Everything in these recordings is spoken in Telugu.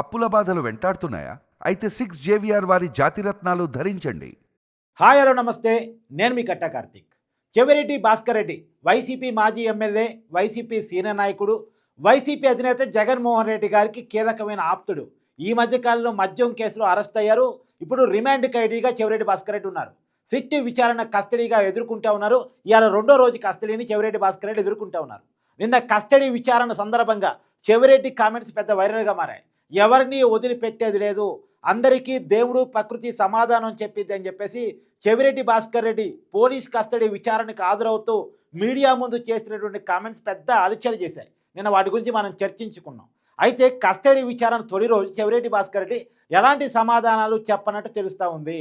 అప్పుల బాధలు వెంటాడుతున్నాయా? అయితే సిక్స్ జేవిఆర్ వారి జాతిరత్నాలు ధరించండి. హాయ్ హలో నమస్తే. నేను మీ కట్ట కార్తీక్. చెవిరెడ్డి భాస్కర్ రెడ్డి వైసీపీ మాజీ ఎమ్మెల్యే వైసీపీ సీనియర్ నాయకుడు వైసీపీ అధినేత జగన్మోహన్ రెడ్డి గారికి కీలకమైన ఆప్తుడు. ఈ మధ్యకాలంలో మద్యం కేసులో అరెస్ట్ అయ్యారు. ఇప్పుడు రిమాండ్ ఖైదీగా చెవిరెడ్డి భాస్కర్ రెడ్డి ఉన్నారు. సిట్ విచారణ కస్టడీగా ఎదుర్కొంటూ ఉన్నారు. ఇవాళ రెండో రోజు కస్టడీని చెవిరెడ్డి భాస్కర్ రెడ్డి ఎదుర్కొంటూ ఉన్నారు. నిన్న కస్టడీ విచారణ సందర్భంగా చెవిరెడ్డి కామెంట్స్ పెద్ద వైరల్గా మారాయి. ఎవరిని వదిలిపెట్టేది లేదు. అందరికీ దేవుడు ప్రకృతి సమాధానం చెప్పింది అని చెప్పేసి చెవిరెడ్డి భాస్కర్ రెడ్డి పోలీస్ కస్టడీ విచారణకు హాజరవుతూ మీడియా ముందు చేసినటువంటి కామెంట్స్ పెద్ద అలచలు చేశాయి. నిన్న వాటి గురించి మనం చర్చించుకున్నాం. అయితే కస్టడీ విచారణ తొలి రోజు చెవిరెడ్డి భాస్కర్ రెడ్డి ఎలాంటి సమాధానాలు చెప్పనట్టు తెలుస్తూ ఉంది.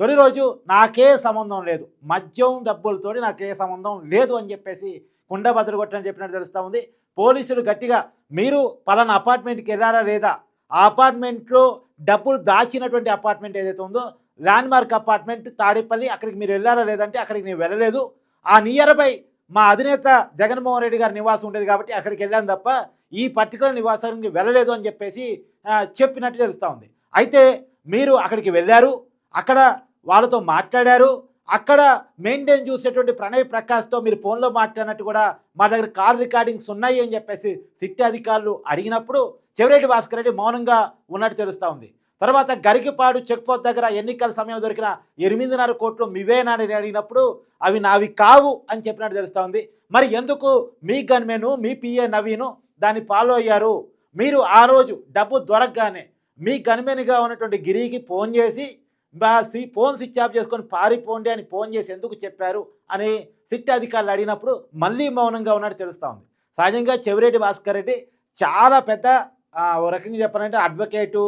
తొలి రోజు నాకే సంబంధం లేదు. మద్యం డబ్బులతో నాకే సంబంధం లేదు అని చెప్పేసి కుండ బదులు కొట్టని చెప్పినట్టు తెలుస్తూ ఉంది. పోలీసులు గట్టిగా మీరు పలానా అపార్ట్మెంట్కి వెళ్ళారా లేదా? ఆ అపార్ట్మెంట్లో డబ్బులు దాచినటువంటి అపార్ట్మెంట్ ఏదైతే ఉందో ల్యాండ్ మార్క్ అపార్ట్మెంట్ తాడేపల్లి అక్కడికి మీరు వెళ్ళారా లేదంటే అక్కడికి నేను వెళ్ళలేదు. ఆ నియర్ బై మా అధినేత జగన్మోహన్ రెడ్డి గారి నివాసం ఉండేది కాబట్టి అక్కడికి వెళ్ళాను తప్ప ఈ పర్టికులర్ నివాసానికి వెళ్ళలేదు అని చెప్పేసి చెప్పినట్టు తెలుస్తూ ఉంది. అయితే మీరు అక్కడికి వెళ్ళారు. అక్కడ వాళ్ళతో మాట్లాడారు. అక్కడ మెయింటైన్ చూసేటువంటి ప్రణయ్ ప్రకాష్తో మీరు ఫోన్లో మాట్లాడినట్టు కూడా మా దగ్గర కాల్ రికార్డింగ్స్ ఉన్నాయి అని చెప్పేసి సిట్టి అధికారులు అడిగినప్పుడు చెవిరెడ్డి భాస్కర్ రెడ్డి మౌనంగా ఉన్నట్టు తెలుస్తూ ఉంది. తర్వాత గరికిపాడు చెక్ పోస్ట్ దగ్గర ఎన్నికల సమయంలో దొరికిన ఎనిమిదిన్నర కోట్లు మీవేనాని అడిగినప్పుడు అవి నావి కావు అని చెప్పినట్టు తెలుస్తూ ఉంది. మరి ఎందుకు మీ గన్మెను మీ పిఏ నవీను దాన్ని ఫాలో అయ్యారు? మీరు ఆ రోజు డబ్బు దొరకగానే మీ గన్మెన్గా ఉన్నటువంటి గిరికి ఫోన్ చేసి సి ఫోన్ స్విచ్ ఆఫ్ చేసుకొని పారిపోండి అని ఫోన్ చేసి ఎందుకు చెప్పారు అని సిట్ అధికారులు అడిగినప్పుడు మళ్ళీ మౌనంగా ఉన్నట్టు తెలుస్తూ ఉంది. సహజంగా చెవిరెడ్డి భాస్కర్ రెడ్డి చాలా పెద్ద ఓ రకంగా చెప్పాలంటే అడ్వకేటు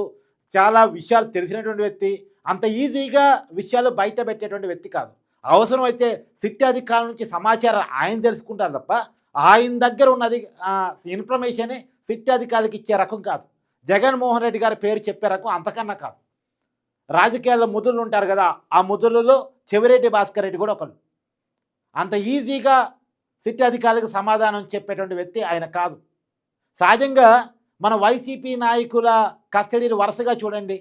చాలా విషయాలు తెలిసినటువంటి వ్యక్తి. అంత ఈజీగా విషయాలు బయట పెట్టేటువంటి వ్యక్తి కాదు. అవసరం అయితే సిట్ అధికారుల నుంచి సమాచారం ఆయన తెలుసుకుంటారు తప్ప ఆయన దగ్గర ఉన్నది ఇన్ఫర్మేషన్ సిట్ అధికారులకు ఇచ్చే రకం కాదు. జగన్మోహన్ రెడ్డి గారి పేరు చెప్పే రకం అంతకన్నా కాదు. రాజకీయాల్లో ముదులు ఉంటారు కదా ఆ ముదులలో చెవిరెడ్డి భాస్కర్ రెడ్డి కూడా ఒకరు అంత ఈజీగా సిట్ అధికారులకు సమాధానం చెప్పేటువంటి వ్యక్తి ఆయన కాదు. సహజంగా మన వైసీపీ నాయకుల కస్టడీని వరుసగా చూడండి.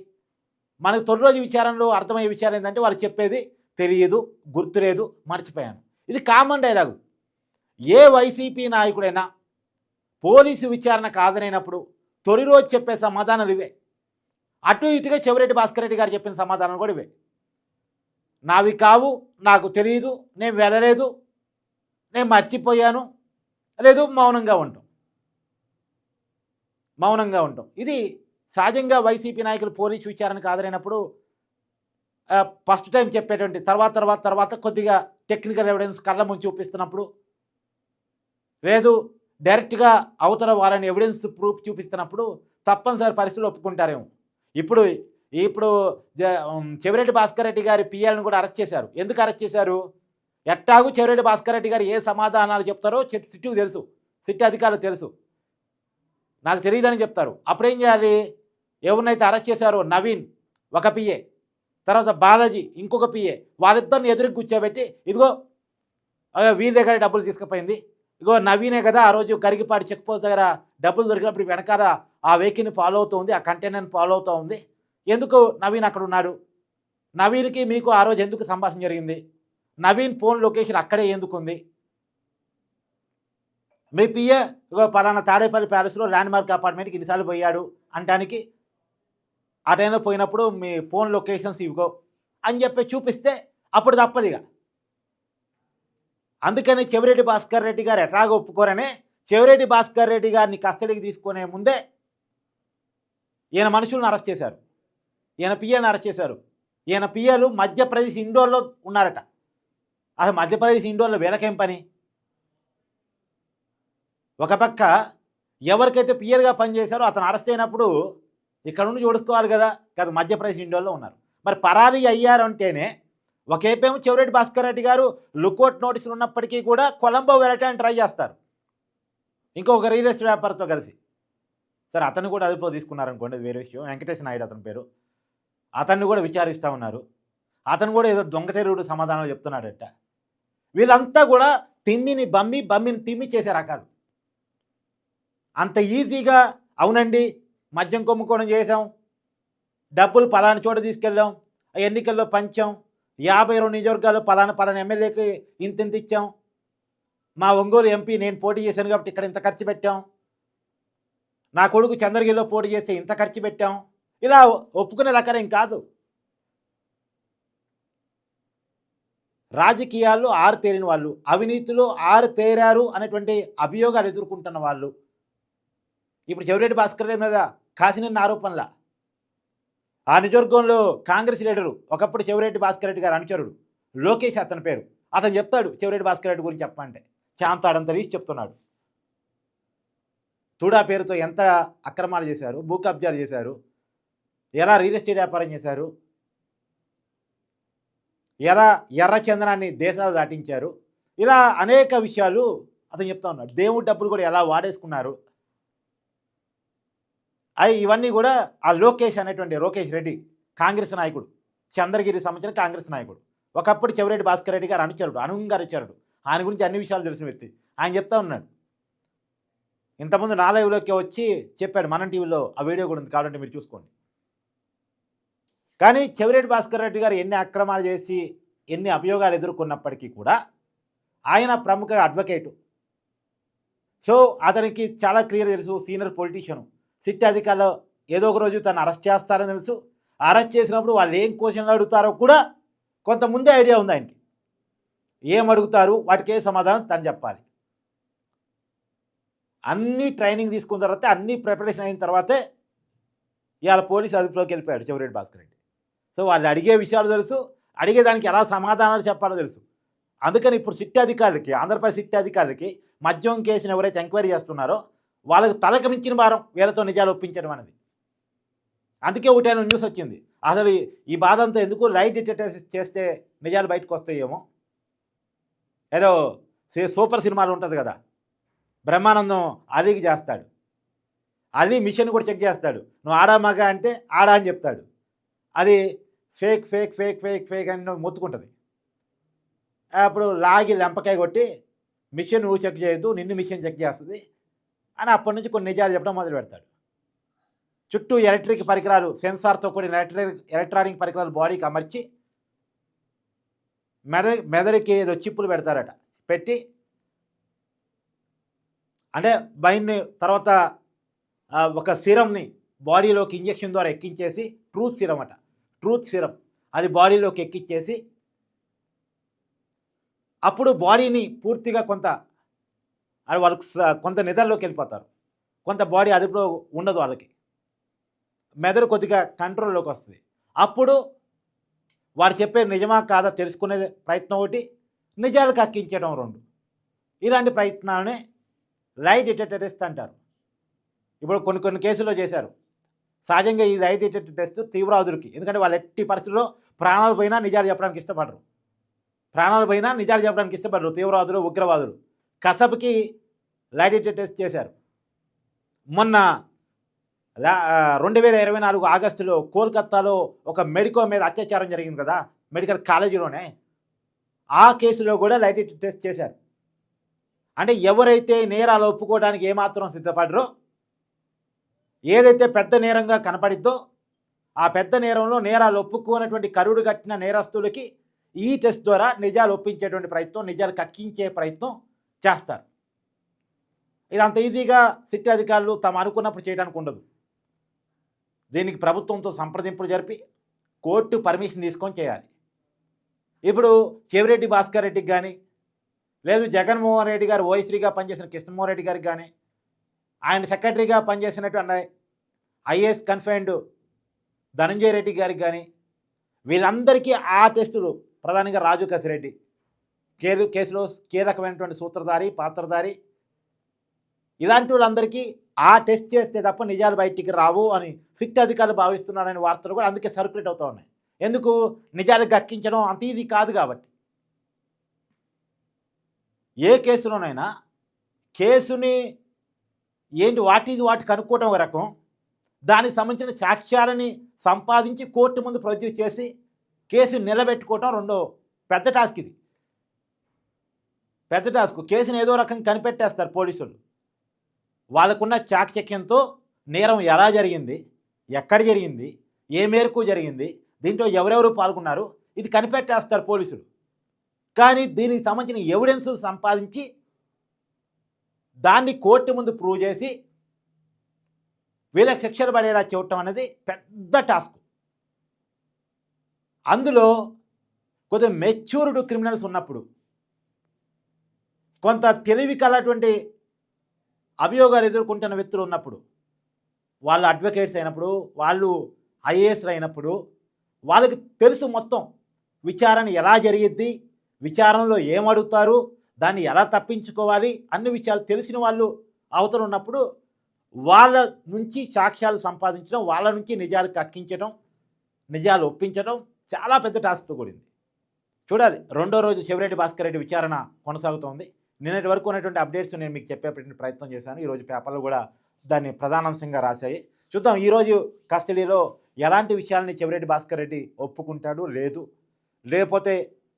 మనకు తొలి రోజు విచారణలో అర్థమయ్యే విషయాలు ఏంటంటే వాళ్ళు చెప్పేది తెలియదు గుర్తులేదు మర్చిపోయాను. ఇది కామన్ డైలాగు ఏ వైసీపీ నాయకుడైనా పోలీసు విచారణ కాదనైనప్పుడు తొలి రోజు చెప్పే సమాధానాలు ఇవే. అటు ఇటుగా చెవిరెడ్డి భాస్కర్ రెడ్డి గారు చెప్పిన సమాధానం కూడా ఇవే. నావి కావు నాకు తెలియదు నేను వెళ్ళలేదు నేను మర్చిపోయాను లేదు మౌనంగా ఉంటాం. మౌనంగా ఉంటాం. ఇది సహజంగా వైసీపీ నాయకులు పోలీసు విచారణకు హాజరైనప్పుడు ఫస్ట్ టైం చెప్పేటువంటి తర్వాత తర్వాత తర్వాత కొద్దిగా టెక్నికల్ ఎవిడెన్స్ కళ్ళ ముంచి చూపిస్తున్నప్పుడు లేదు డైరెక్ట్గా అవతల వాళ్ళని ఎవిడెన్స్ ప్రూఫ్ చూపిస్తున్నప్పుడు తప్పనిసరి పరిస్థితులు ఒప్పుకుంటారేమో. ఇప్పుడు ఇప్పుడు చెవిరెడ్డి భాస్కర్ రెడ్డి గారి పిఎల్ని కూడా అరెస్ట్ చేశారు. ఎందుకు అరెస్ట్ చేశారు? ఎట్టాగు చెవిరెడ్డి భాస్కర్ రెడ్డి గారు ఏ సమాధానాలు చెప్తారో చిట్ సిట్టుకు తెలుసు. సిట్టి అధికారులు తెలుసు. నాకు తెలియదని చెప్తారు. అప్పుడేం చేయాలి? ఎవరినైతే అరెస్ట్ చేశారో నవీన్ ఒక పిఏ. తర్వాత బాలాజీ ఇంకొక పిఏ. వాళ్ళిద్దరిని ఎదురుకు కూర్చోబెట్టి ఇదిగో వీరి దగ్గర డబ్బులు తీసుకుపోయింది. ఇదిగో నవీనే కదా ఆ రోజు కరిగిపాటి చెక్ పోస్ట్ దగ్గర డబ్బులు దొరికినప్పుడు వెనకాల ఆ వెహికల్ని ఫాలో అవుతూ ఉంది ఆ కంటైనర్ని ఫాలో అవుతూ ఉంది. ఎందుకు నవీన్ అక్కడ ఉన్నాడు? నవీన్కి మీకు ఆ రోజు ఎందుకు సంభాషణ జరిగింది? నవీన్ ఫోన్ లొకేషన్ అక్కడే ఎందుకు ఉంది? మీ పిఏ పలానా తాడేపల్లి ప్యాలెస్లో ల్యాండ్ మార్క్ అపార్ట్మెంట్కి ఇన్నిసార్లు పోయాడు అంటానికి? ఆ టైంలో పోయినప్పుడు మీ ఫోన్ లొకేషన్స్ ఇవ్వో అని చెప్పి చూపిస్తే అప్పుడు తప్పదిగా అందుకని చెవిరెడ్డి భాస్కర్ రెడ్డి గారు ఎట్లాగో ఒప్పుకోరనే చెవిరెడ్డి భాస్కర్ రెడ్డి గారిని కస్టడీకి తీసుకునే ముందే ఈయన మనుషులను అరెస్ట్ చేశారు. ఈయన పిఏని అరెస్ట్ చేశారు. ఈయన పిఏలు మధ్యప్రదేశ్ ఇండోర్లో ఉన్నారట. అసలు మధ్యప్రదేశ్ ఇండోర్లో వీళ్ళకేం పని? ఒక పక్క ఎవరికైతే పిఎల్గా పనిచేశారో అతను అరెస్ట్ అయినప్పుడు ఇక్కడ నుండి చూడుకోవాలి కదా కదా మధ్యప్రదేశ్ ఇండోర్లో ఉన్నారు. మరి పరారీ అయ్యారు అంటేనే ఒకేపేమో చెవిరెడ్డి భాస్కర్ రెడ్డి గారు లుకౌట్ నోటీసులు ఉన్నప్పటికీ కూడా కొలంబో వెళ్ళటానికి ట్రై చేస్తారు. ఇంకొక రియల్ ఎస్టేట్ వ్యాపారితో కలిసి. సరే అతను కూడా అదుపులో తీసుకున్నారనుకోండి అది వేరే విషయం. వెంకటేశ్ నాయుడు అతని పేరు. అతన్ని కూడా విచారిస్తూ ఉన్నారు. అతను కూడా ఏదో దొంగచెరువుడు సమాధానాలు చెప్తున్నాడట. వీళ్ళంతా కూడా తిమ్మిని బమ్మి బమ్మిని తిమ్మి చేసే రకాలు. అంత ఈజీగా అవునండి మద్యం కొమ్ముకోవడం చేసాం డబ్బులు పలానా చోట తీసుకెళ్ళాం. ఎన్నికల్లో పంచాం. యాభై రెండు నియోజకవర్గాలు పలానా పలానా ఎమ్మెల్యేకి ఇంత ఇంత ఇచ్చాం మా ఒంగోలు ఎంపీ నేను పోటీ చేశాను కాబట్టి ఇక్కడ ఇంత ఖర్చు పెట్టాం. నా కొడుకు చంద్రగిరిలో పోటీ చేస్తే ఇంత ఖర్చు పెట్టాం. ఇలా ఒప్పుకునే రకరేం కాదు. రాజకీయాల్లో ఆరు తేరిన వాళ్ళు అవినీతిలో ఆరు తేరారు అనేటువంటి అభియోగాలు ఎదుర్కొంటున్న వాళ్ళు. ఇప్పుడు చెవిరెడ్డి భాస్కర్ రెడ్డి మీద కాసిన ఆరోపణల. ఆ నిజవర్గంలో కాంగ్రెస్ లీడరు ఒకప్పుడు చెవిరెడ్డి భాస్కర్ రెడ్డి గారు అనుచరుడు. లోకేష్ అతని పేరు. అతను చెప్తాడు చెవిరెడ్డి భాస్కర్ రెడ్డి గురించి చెప్పంటే శాంతాడంత తీసి చెప్తున్నాడు. తుడా పేరుతో ఎంత అక్రమాలు చేశారు భూ కబ్జాలు చేశారు ఎలా రియల్ ఎస్టేట్ వ్యాపారం చేశారు ఎలా ఎర్ర చందనాన్ని దేశాలు దాటించారు ఇలా అనేక విషయాలు అతను చెప్తా ఉన్నాడు. దేవుడి డబ్బులు కూడా ఎలా వాడేసుకున్నారు. అవి ఇవన్నీ కూడా ఆ లోకేష్ అనేటువంటి లోకేష్ రెడ్డి కాంగ్రెస్ నాయకుడు చంద్రగిరి సంబంధించిన కాంగ్రెస్ నాయకుడు. ఒకప్పుడు చెవిరెడ్డి భాస్కర్ రెడ్డి గారు అనుచరుడు అనుంగారిచారుడు ఆయన గురించి అన్ని విషయాలు తెలిసిన వ్యక్తి. ఆయన చెప్తా ఉన్నాడు. ఇంతకుముందు నా లైవ్లోకి వచ్చి చెప్పాడు మనం టీవీలో ఆ వీడియో కూడా ఉంది కావాలంటే మీరు చూసుకోండి. కానీ చెవిరెడ్డి భాస్కర్ రెడ్డి గారు ఎన్ని అక్రమాలు చేసి ఎన్ని అభియోగాలు ఎదుర్కొన్నప్పటికీ కూడా ఆయన ప్రముఖ అడ్వకేటు సో అతనికి చాలా క్లియర్ తెలుసు సీనియర్ పొలిటీషియన్ సిట్ అధికారులు ఏదో ఒక రోజు తను అరెస్ట్ చేస్తారని తెలుసు. అరెస్ట్ చేసినప్పుడు వాళ్ళు ఏం క్వశ్చన్లు అడుగుతారో కూడా కొంత ముందే ఐడియా ఉంది ఆయనకి. ఏం అడుగుతారు సమాధానం? తను చెప్పాలి. అన్ని ట్రైనింగ్ తీసుకున్న తర్వాత అన్ని ప్రిపరేషన్ అయిన తర్వాతే ఇవాళ పోలీసు అదుపులోకి వెళ్ళిపోయాడు చెవిరెడ్డి భాస్కర్ రెడ్డి. సో వాళ్ళు అడిగే విషయాలు తెలుసు. అడిగేదానికి ఎలా సమాధానాలు చెప్పాలో తెలుసు. అందుకని ఇప్పుడు సిట్ అధికారులకి ఆంధ్రప్రదేశ్ సిట్ అధికారులకి మద్యం కేసుని ఎవరైతే ఎంక్వైరీ చేస్తున్నారో వాళ్ళకి తలకు మించిన భారం వీళ్ళతో నిజాలు ఒప్పించడం అనేది. అందుకే ఒకటైన న్యూస్ వచ్చింది. అసలు ఈ- బాధంతా బాధ అంతా ఎందుకు లైట్ డిటెక్టర్ చేస్తే నిజాలు బయటకు వస్తాయేమో? ఏదో సూపర్ సినిమాలు ఉంటుంది కదా. బ్రహ్మానందం అలీకి చేస్తాడు. అలీ మిషన్ కూడా చెక్ చేస్తాడు. నువ్వు ఆడా మగ అంటే ఆడా అని చెప్తాడు. అది fake fake fake fake fake అని మొత్తుకుంటుంది. అప్పుడు లాగి లెంపకాయ కొట్టి మిషన్ నువ్వు చెక్ చేయొద్దు నిన్ను మిషన్ చెక్ చేస్తుంది అని అప్పటి నుంచి కొన్ని నిజాలు చెప్పడం మొదలు పెడతాడు. చుట్టూ ఎలక్ట్రిక్ పరికరాలు సెన్సార్తో కూడిన ఎలక్ట్రిక్ ఎలక్ట్రానిక్ పరికరాలు బాడీకి అమర్చి మెద మెదడుకి ఏదో చిప్పులు పెడతారట. పెట్టి అంటే బయన్ని తర్వాత ఒక సిరంని బాడీలోకి ఇంజెక్షన్ ద్వారా ఎక్కించేసి ట్రూత్ సిరం అట. Truth serum. అది బాడీలోకి ఎక్కించేసి అప్పుడు బాడీని పూర్తిగా కొంత అది వాళ్ళకు కొంత నిద్రలోకి వెళ్ళిపోతారు. కొంత బాడీ అదుపులో ఉండదు వాళ్ళకి. మెదడు కొద్దిగా కంట్రోల్లోకి వస్తుంది. అప్పుడు వాడు చెప్పే నిజమా కాదా తెలుసుకునే ప్రయత్నం ఒకటి నిజాలు అక్కించడం రెండు. ఇలాంటి ప్రయత్నాలనే లైట్ డిటెక్టర్ టెస్ట్ అంటారు. ఇప్పుడు కొన్ని కొన్ని కేసుల్లో చేశారు. సహజంగా ఈ లైట్ డిటెక్టర్ టెస్ట్ తీవ్ర తీవ్రవాదులకి ఎందుకంటే వాళ్ళు ఎట్టి పరిస్థితుల్లో ప్రాణాలు పోయినా నిజాలు చెప్పడానికి ఇష్టపడరు. ప్రాణాలు పోయినా నిజాలు చెప్పడానికి ఇష్టపడరు. తీవ్రవాదులు ఉగ్రవాదులు. కసబ్కి లైట్ డిటెక్టర్ టెస్ట్ చేశారు. మొన్న రెండు వేల ఇరవై నాలుగు ఆగస్టులో కోల్కత్తాలో ఒక మెడికో మీద అత్యాచారం జరిగింది కదా మెడికల్ కాలేజీలోనే. ఆ కేసులో కూడా లైట్ టెస్ట్ చేశారు. అంటే ఎవరైతే నేరాలు ఒప్పుకోవడానికి ఏమాత్రం సిద్ధపడరో ఏదైతే పెద్ద నేరంగా కనపడిద్దో ఆ పెద్ద నేరంలో నేరాలు ఒప్పుకోనటువంటి కరుడు కట్టిన నేరస్తులకి ఈ టెస్ట్ ద్వారా నిజాలు ఒప్పించేటువంటి ప్రయత్నం నిజాలు కక్కించే ప్రయత్నం చేస్తారు. ఇది అంత ఈజీగా సిటీ అధికారులు తాము అనుకున్నప్పుడు చేయడానికి ఉండదు. దీనికి ప్రభుత్వంతో సంప్రదింపులు జరిపి కోర్టు పర్మిషన్ తీసుకొని చేయాలి. ఇప్పుడు చెవిరెడ్డి భాస్కర్ రెడ్డికి కానీ లేదు జగన్మోహన్ రెడ్డి గారు ఓఎస్రీగా పనిచేసిన కృష్ణమోహన్ రెడ్డి గారికి కానీ ఆయన సెక్రటరీగా పనిచేసినటువంటి ఐఏఎస్ కన్ఫైన్డ్ ధనంజయ రెడ్డి గారికి కానీ వీళ్ళందరికీ ఆ టెస్టులు ప్రధానంగా రాజు కసిరెడ్డి. కేసు కేసులో కీలకమైనటువంటి సూత్రధారి పాత్రధారి ఇలాంటి వాళ్ళందరికీ ఆ టెస్ట్ చేస్తే తప్ప నిజాలు బయటికి రావు అని సిట్ అధికారులు భావిస్తున్నారనే వార్తలు కూడా అందుకే సర్క్యులేట్ అవుతూ ఉన్నాయి. ఎందుకు? నిజాలు గక్కించడం అంత ఈజీ కాదు కాబట్టి. ఏ కేసులోనైనా కేసుని ఏంటి వాటిది వాటి కనుక్కోవడం ఒక రకం. దానికి సంబంధించిన సాక్ష్యాలని సంపాదించి కోర్టు ముందు ప్రొడ్యూస్ చేసి కేసు నిలబెట్టుకోవటం రెండో పెద్ద టాస్క్ ఇది. పెద్ద టాస్క్. కేసుని ఏదో రకం కనిపెట్టేస్తారు పోలీసులు. వాళ్ళకున్న చాకచక్యంతో నేరం ఎలా జరిగింది? ఎక్కడ జరిగింది? ఏ మేరకు జరిగింది? దీంట్లో ఎవరెవరు పాల్గొన్నారు? ఇది కనిపెట్టేస్తారు పోలీసులు. కానీ దీనికి సంబంధించిన ఎవిడెన్స్ సంపాదించి దాన్ని కోర్టు ముందు ప్రూవ్ చేసి వీళ్ళకి శిక్షలు పడేలా చూడటం అనేది పెద్ద టాస్క్. అందులో కొద్దిగా మెచ్యూర్డ్ క్రిమినల్స్ ఉన్నప్పుడు కొంత తెలివి కలటువంటి అభియోగాలు ఎదుర్కొంటున్న వ్యక్తులు ఉన్నప్పుడు వాళ్ళు అడ్వకేట్స్ అయినప్పుడు వాళ్ళు ఐఏఎస్లు అయినప్పుడు వాళ్ళకి తెలుసు మొత్తం విచారణ ఎలా జరిగిద్ది విచారణలో ఏం అడుగుతారు దాన్ని ఎలా తప్పించుకోవాలి అన్ని విషయాలు తెలిసిన వాళ్ళు అవతల ఉన్నప్పుడు వాళ్ళ నుంచి సాక్ష్యాలు సంపాదించడం వాళ్ళ నుంచి నిజాలు కక్కించడం నిజాలు ఒప్పించడం చాలా పెద్ద టాస్క్తో కూడింది. చూడాలి. రెండో రోజు శివరెడ్డి భాస్కర్ రెడ్డి విచారణ కొనసాగుతోంది. నిన్నటి వరకు ఉన్నటువంటి అప్డేట్స్ నేను మీకు చెప్పేటువంటి ప్రయత్నం చేశాను. ఈరోజు పేపర్లు కూడా దాన్ని ప్రధానాంశంగా రాశాయి. చూద్దాం ఈరోజు కస్టడీలో ఎలాంటి విషయాలని చెవిరెడ్డి భాస్కర్ రెడ్డి ఒప్పుకుంటాడు? లేదు. లేకపోతే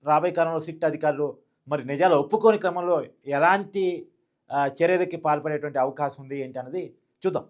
రాబోయే కాలంలో సిట్ అధికారులు మరి నిజాలు ఒప్పుకోని క్రమంలో ఎలాంటి చర్యలకి పాల్పడేటువంటి అవకాశం ఉంది ఏంటి అన్నది చూద్దాం.